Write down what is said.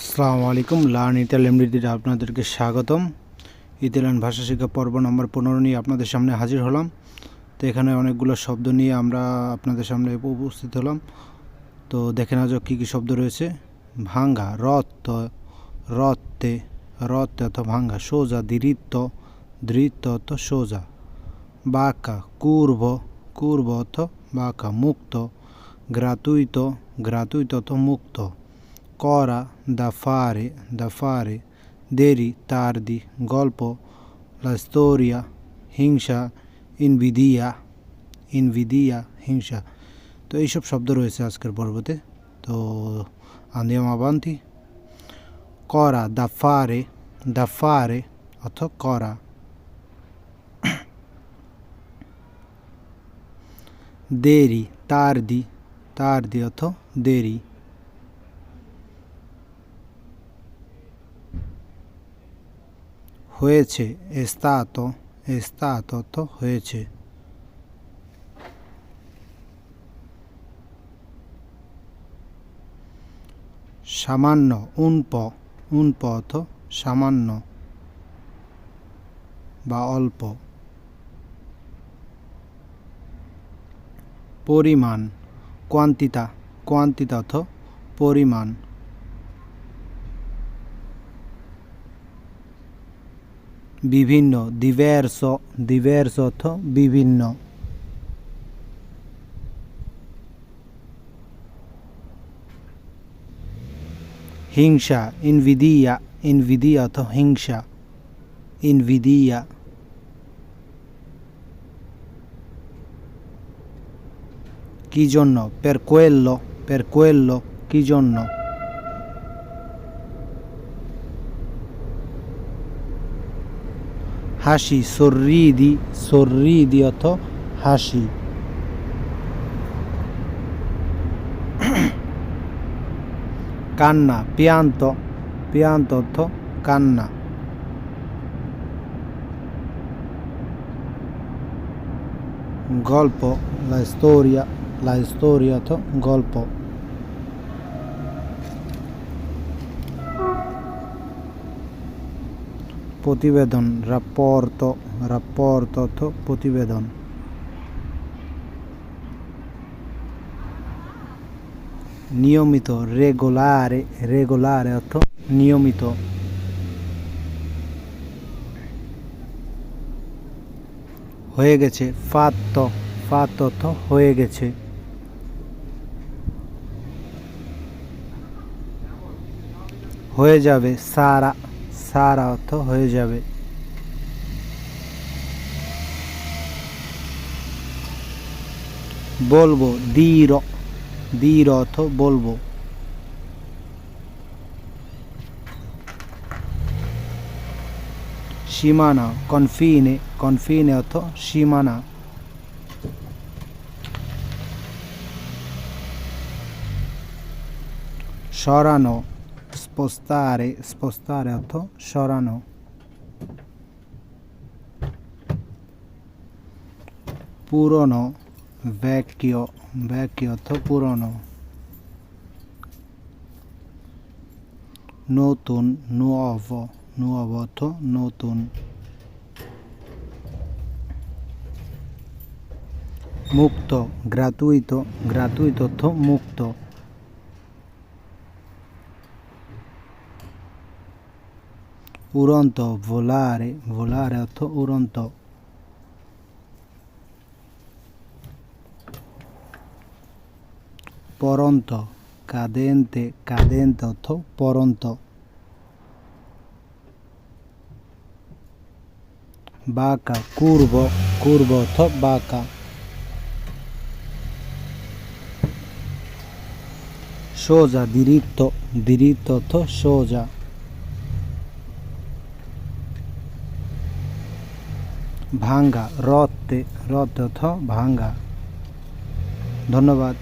আসসালামু আলাইকুম learn Italian রীতিতে আপনাদেরকে স্বাগতম। ইতালিয়ান ভাষা শিক্ষা পর্ব নম্বর পনেরো নিয়ে আপনাদের সামনে হাজির হলাম। তো এখানে অনেকগুলো শব্দ নিয়ে আমরা আপনাদের সামনে উপস্থিত হলাম। তো দেখে না যাক কী কী শব্দ রয়েছে। ভাঙ্গা রত রত্তে রত্তে অথবা ভাঙ্গা, সোজা দৃত্ত দৃত্ত অর্থ সোজা। বাঁকা, কুর্ভ কুর্ভ অর্থ বাঁকা, মুক্ত, গ্রাতুইত গ্রাতুইত অর্থ মুক্ত। করা দা ফারে দা ফারে দেরি তার্দি গল্প লাস্তোরিয়া হিংসা ইনভিদিয়া ইনভিদিয়া হিংসা তো এইসব শব্দ রয়েছে আজকের পর্বতে। তো আন্দিয়াম আবান্তি। করা দা ফারে দা ফারে অর্থ করা। দেরি তার দি তার দি অর্থ দেরি। হয়েছে, এস্তাত এস্তাত অর্থ হয়েছে। সামান্য, উনপ উনপ অর্থ সামান্য বা অল্প। পরিমাণ, কোয়ান্তিতা কোয়ান্তিতা অর্থ পরিমাণ। বিভিন্ন, diverso diverso অর্থ বিভিন্ন। হিংসা, ইনভিদিয়া ইনভিদিয়া অর্থ হিংসা, ইনভিদিয়া। কি জন্য? per quello per quello, কি জন্য? হাসি sorridi sorridi অর্থ হাসি কান্না পিয়ান্ত পিয়ান্ত অর্থ কান্না গল্প la storia la storia অর্থ গল্প প্রতিবেদন, রাপর্ত রাপর্ত অর্থ প্রতিবেদন। নিয়মিত, রেগুলারে রেগুলারে অর্থ নিয়মিত। হয়ে গেছে, ফাত্ত ফাত্ত অর্থ হয়ে গেছে। হয়ে যাবে, সারা সারা অর্থ হয়ে যাবে। বলব, দীর দীর অর্থ বলব। সীমানা কনফিনে কনফিনে অর্থ সীমানা। সরানো spostare spostare অর্থ সরানো পুরনো vecchio vecchio অর্থ পুরনো নতুন nuovo nuovo অর্থ নতুন মুক্ত gratuito gratuito অর্থ মুক্ত উড়ন্ত ভোলারে ভোলারে অর্থ উড়ন্ত পরন্ত কাদেন্তে কাদেন্তে অর্থ পরন্ত বাঁকা কুর্ব কুর্ব অর্থ বাঁকা সোজা দিরিত্ব দিরিত্ব অর্থ সোজা ভাঙ্গা রথে রথ অথ ভাঙ্গা ধন্যবাদ